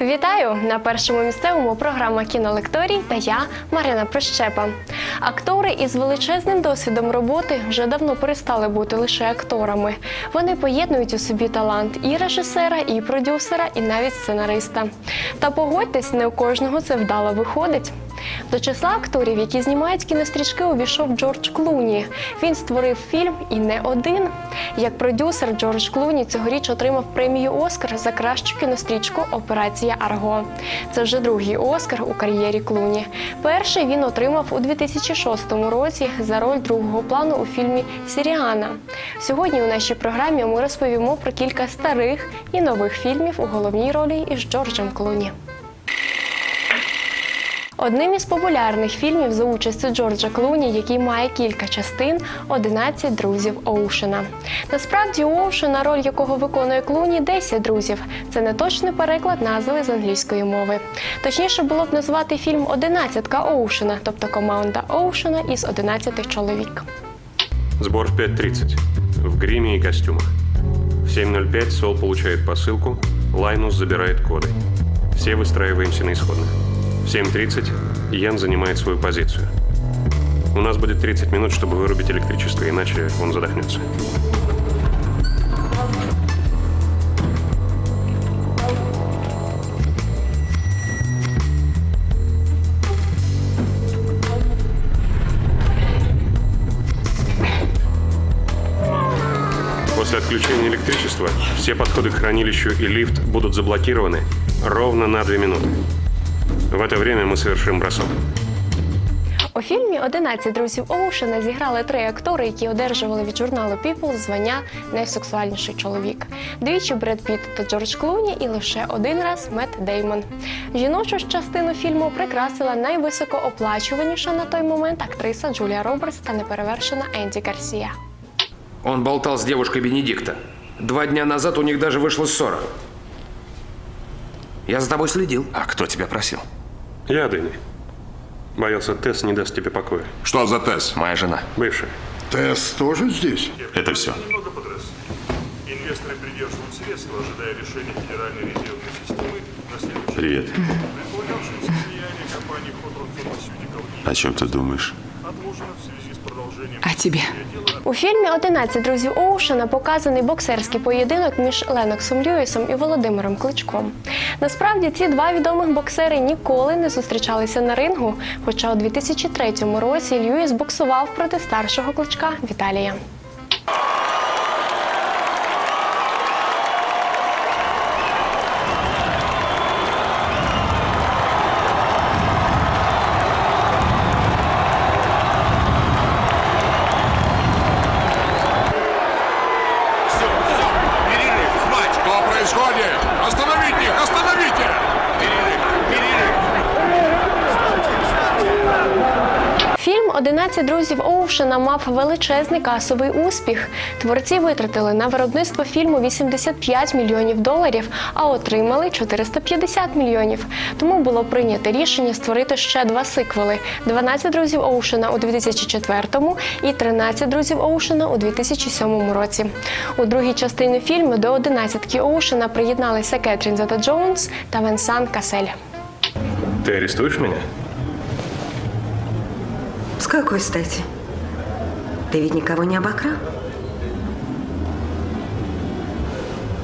Вітаю на першому місцевому програма Кінолекторій та я Марина Прищепа. Актори із величезним досвідом роботи вже давно перестали бути лише акторами. Вони поєднують у собі талант і режисера, і продюсера, і навіть сценариста. Та погодьтесь, не у кожного це вдало виходить. До числа акторів, які знімають кінострічки, увійшов Джордж Клуні. Він створив фільм і не один. Як продюсер Джордж Клуні цьогоріч отримав премію Оскар за кращу кінострічку Операція Арго. Це вже другий Оскар у кар'єрі Клуні. Перший він отримав у 2006 році за роль другого плану у фільмі Сіріана. Сьогодні у нашій програмі ми розповімо про кілька старих і нових фільмів у головній ролі із Джорджем Клуні. Одним із популярних фільмів за участю Джорджа Клуні, який має кілька частин 11 друзів Оушена. Насправді у Оушена, роль якого виконує Клуні, 10 друзів. Це не точний переклад назви з англійської мови. Точніше було б назвати фільм Одинадцятка Оушена, тобто команда Оушена із 11 чоловік. Сбор в 5.30. В гриме и костюмах. В 7.05 Сол получает посылку, Лайнус забирает коды. Все выстраиваемся на исходных. В 7.30 Ян занимает свою позицию. У нас будет 30 минут, чтобы вырубить электричество, иначе он задохнется. После отключения электричества все подходы к хранилищу и лифт будут заблокированы ровно на 2 минуты. В это время мы совершим бросок. У фільмі «11 друзів Оушена зіграли три актори, які одержували від журналу People звання найсексуальніший чоловік. Двічі Бред Піт та Джордж Клуні і лише один раз Мет Деймон. Жіночу ж частину фільму прикрасила найвисокооплачуваніша на той момент актриса Джулія Робертс та неперевершена Енді Гарсія. Он болтал с девушкой Бенедикта. Два дня назад у них даже вышла ссора. Я за тобой следил. А кто тебя просил? Я, Дэнни. Боялся, Тесс не даст тебе покоя. Что за тест? Моя жена. Бывшая. Тесс тоже здесь? Это все. Инвесторы придерживают средства, ожидая решения Федеральной резервной системы на следующий Привет. О чем ты думаешь? отложено в связи с продолжением А тебе? У фільмі «11 друзів Оушена показаний боксерський поєдинок між Леноксом Льюісом і Володимиром Кличком. Насправді ці два відомих боксери ніколи не зустрічалися на рингу, хоча у 2003 році Льюіс боксував проти старшого кличка Віталія. «11 друзів Оушена мав величезний касовий успіх. Творці витратили на виробництво фільму 85 мільйонів доларів, а отримали 450 мільйонів. Тому було прийнято рішення створити ще два сиквели: «12 друзів Оушена у 2004 і «13 друзів Оушена у 2007 році. У другій частині фільму до «11 Оушена приєдналися Кетрін Зета Джонс та Венсан Касель. Ты арестуешь меня? С какой стати? Ты ведь никого не обокрал?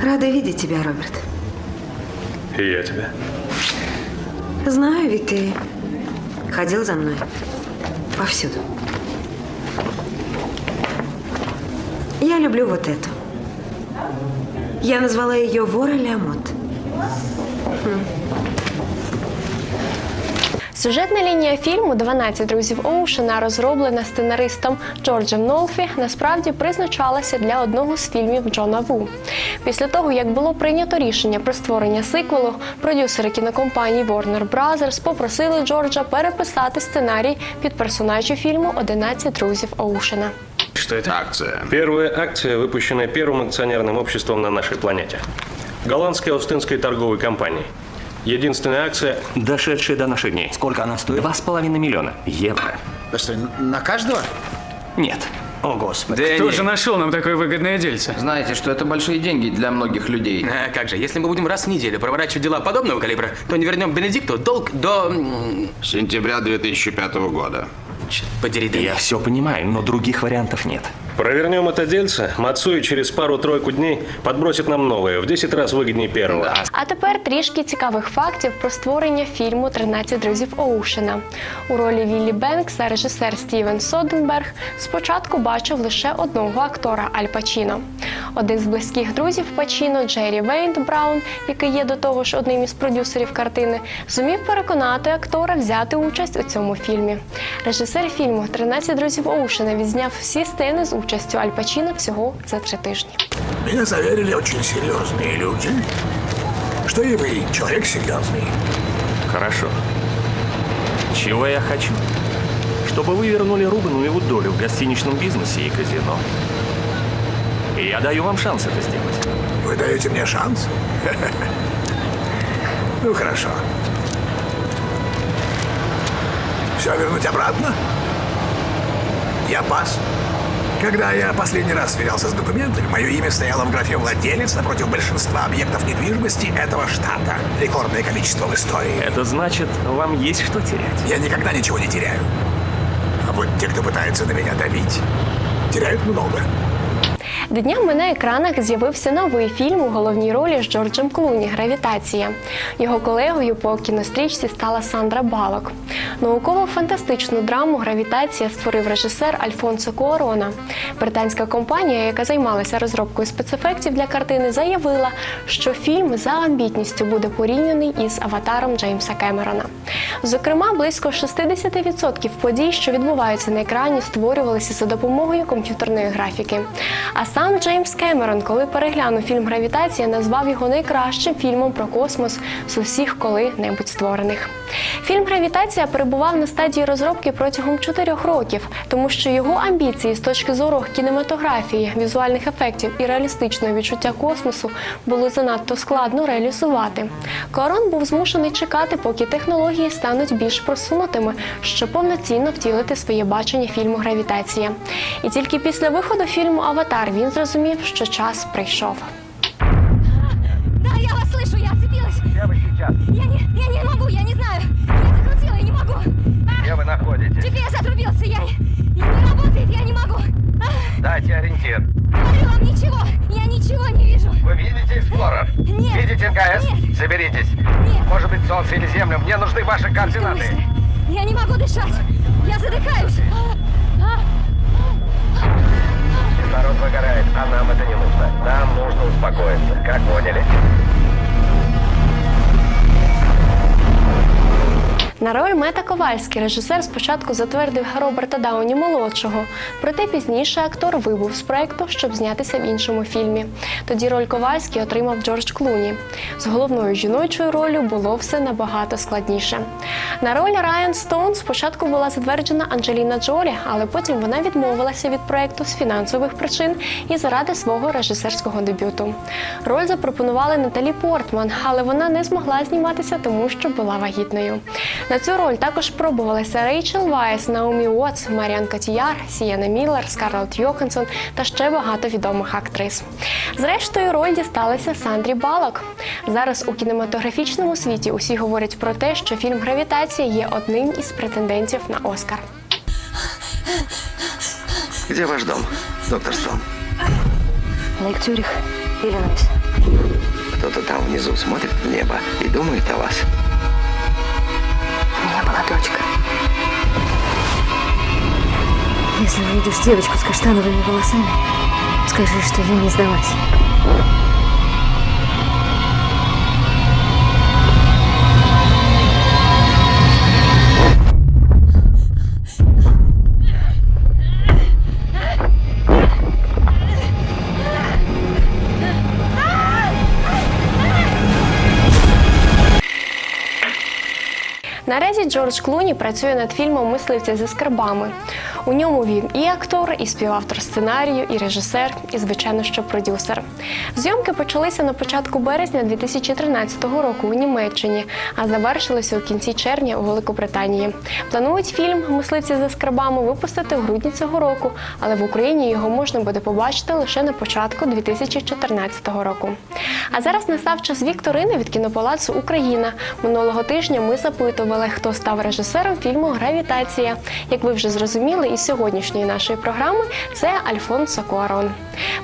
Рада видеть тебя, Роберт. И я тебя. Знаю, ведь ты ходил за мной повсюду. Я люблю вот эту. Я назвала ее Вора Лямот. Сюжетна лінія фільму «12 друзів Оушена, розроблена сценаристом Джорджем Нолфі, насправді призначалася для одного з фільмів Джона Ву. Після того, як було прийнято рішення про створення сиквелу, продюсери кінокомпанії Warner Brothers попросили Джорджа переписати сценарій під персонажів фільму «11 друзів Оушена. что это? Акция. Первая акция, выпущенная первым акционерным обществом на нашей планете. Голландской Аустинской торговой компании. Единственная акция, дошедшая до наших дней. Сколько она стоит? Два с половиной миллиона евро. Да что, на каждого? Нет. О, Господи. Кто Дэнни, же нашел нам такое выгодное дельце? знаете, что это большие деньги для многих людей. А как же, если мы будем раз в неделю проворачивать дела подобного калибра, то не вернем Бенедикту долг до... Сентября 2005 года. черт Подери, да Я все понимаю, но других вариантов нет. Провернем это дельце, Мацуи через пару-тройку дней подбросит нам новое, в 10 раз выгоднее первого. А тепер трішки цікавих фактів про створення фільму «13 друзів Оушена. У ролі Віллі Бенкса режисер Стівен Соденберг спочатку бачив лише одного актора Аль Пачіно. Один з близьких друзів Пачіно, Джері Вейнт Браун, який є до того ж одним із продюсерів картини, зумів переконати актора взяти участь у цьому фільмі. Режисер фільму «13 друзів Оушена відзняв всі сцени з участю Аль Пачіно всього за три тижні. Меня заверили очень серьезные люди, что и вы человек серьезный. Хорошо. Чего я хочу? Чтобы вы вернули Рубину его долю в гостиничном бизнесе и казино. И я даю вам шанс это сделать. Вы даете мне шанс? Ну, хорошо. Все вернуть обратно? Я пас. Когда я последний раз сверялся с документами, мое имя стояло в графе «Владелец» напротив большинства объектов недвижимости этого штата. Рекордное количество в истории. Это значит, вам есть что терять. Я никогда ничего не теряю. А вот те, кто пытается на меня давить, теряют много. Днями на екранах з'явився новий фільм у головній ролі з Джорджем Клуні Гравітація. Його колегою по кінострічці стала Сандра Балок. Науково-фантастичну драму Гравітація створив режисер Альфонсо Куорона. Британська компанія, яка займалася розробкою спецефектів для картини, заявила, що фільм за амбітністю буде порівняний із аватаром Джеймса Кемерона. Зокрема, близько 60% подій, що відбуваються на екрані, створювалися за допомогою комп'ютерної графіки. А сам Джеймс Кемерон, коли переглянув фільм Гравітація, назвав його найкращим фільмом про космос з усіх коли-небудь створених. Фільм Гравітація перебував на стадії розробки протягом чотирьох років, тому що його амбіції з точки зору кінематографії, візуальних ефектів і реалістичного відчуття космосу було занадто складно реалізувати. Корон був змушений чекати, поки технології стануть більш просунутими, щоб повноцінно втілити своє бачення фільму Гравітація. І тільки після виходу фільму Аватар він зрозумів, що час прийшов. Да, я вас слышу, я отцепилась. Где вы сейчас? Я не, я не могу, я не знаю. Я закрутила, я не могу. Где вы находитесь? GPS отрубился, я, я не работает, я не могу. А, Дайте ориентир. Говорю вам ничего, я ничего не вижу. Вы видите эксплорер? Нет. Видите НКС? Нет. Соберитесь. Нет. Может быть, солнце или землю. Мне нужны ваши координаты. Я не могу дышать. Я задыхаюсь. А, а, Кислород выгорает, а нам это не нужно. Нам нужно успокоиться. Как поняли? Мета Ковальський режисер спочатку затвердив Роберта Дауні молодшого, проте пізніше актор вибув з проекту, щоб знятися в іншому фільмі. Тоді роль Ковальський отримав Джордж Клуні. З головною жіночою ролью було все набагато складніше. На роль Райан Стоун спочатку була затверджена Анджеліна Джолі, але потім вона відмовилася від проекту з фінансових причин і заради свого режисерського дебюту. Роль запропонували Наталі Портман, але вона не змогла зніматися, тому що була вагітною. На цю роль також пробувалися Рейчел Вайс, Наумі Уотс, Маріан Котіяр, Сієна Міллер, Скарлетт Йоханссон та ще багато відомих актрис. Зрештою, роль дісталася Сандрі Балок. Зараз у кінематографічному світі усі говорять про те, що фільм Гравітація є одним із претендентів на Оскар. Где ваш дом, доктор Стоун? Лейк Цюрих, Иллинойс. Кто-то там внизу смотрит в небо и думает о вас. Если увидишь девочку с каштановыми волосами, скажи, что я не сдалась. Наразі Джордж Клуні працює над фільмом Мисливці зі скарбами. У ньому він і актор, і співавтор сценарію, і режисер, і звичайно, що продюсер. Зйомки почалися на початку березня 2013 року у Німеччині, а завершилися у кінці червня у Великобританії. Планують фільм Мисливці за скарбами випустити в грудні цього року, але в Україні його можна буде побачити лише на початку 2014 року. А зараз настав час вікторини від кінопалацу Україна. Минулого тижня ми запитували, хто став режисером фільму Гравітація. Як ви вже зрозуміли, із сьогоднішньої нашої програми це Альфонсо Куарон.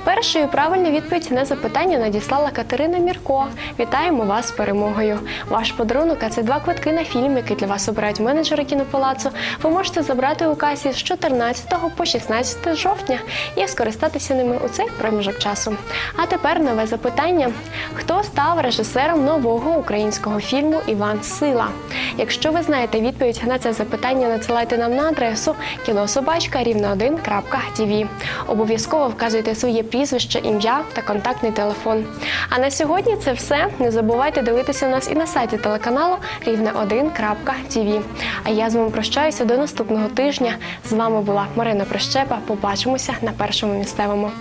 Першою правильну відповідь на запитання надіслала Катерина Мірко. Вітаємо вас з перемогою. Ваш подарунок а це два квитки на фільм, який для вас обирають менеджери кінопалацу. Ви можете забрати у касі з 14 по 16 жовтня і скористатися ними у цей проміжок часу. А тепер нове запитання: хто став режисером нового українського фільму Іван Сила? Ви знаєте відповідь на це запитання, надсилайте нам на адресу кінособачка рівно 1.tv. Обов'язково вказуйте своє прізвище, ім'я та контактний телефон. А на сьогодні це все. Не забувайте дивитися нас і на сайті телеканалу рівне 1.tv. А я з вами прощаюся до наступного тижня. З вами була Марина Прищепа. Побачимося на першому місцевому.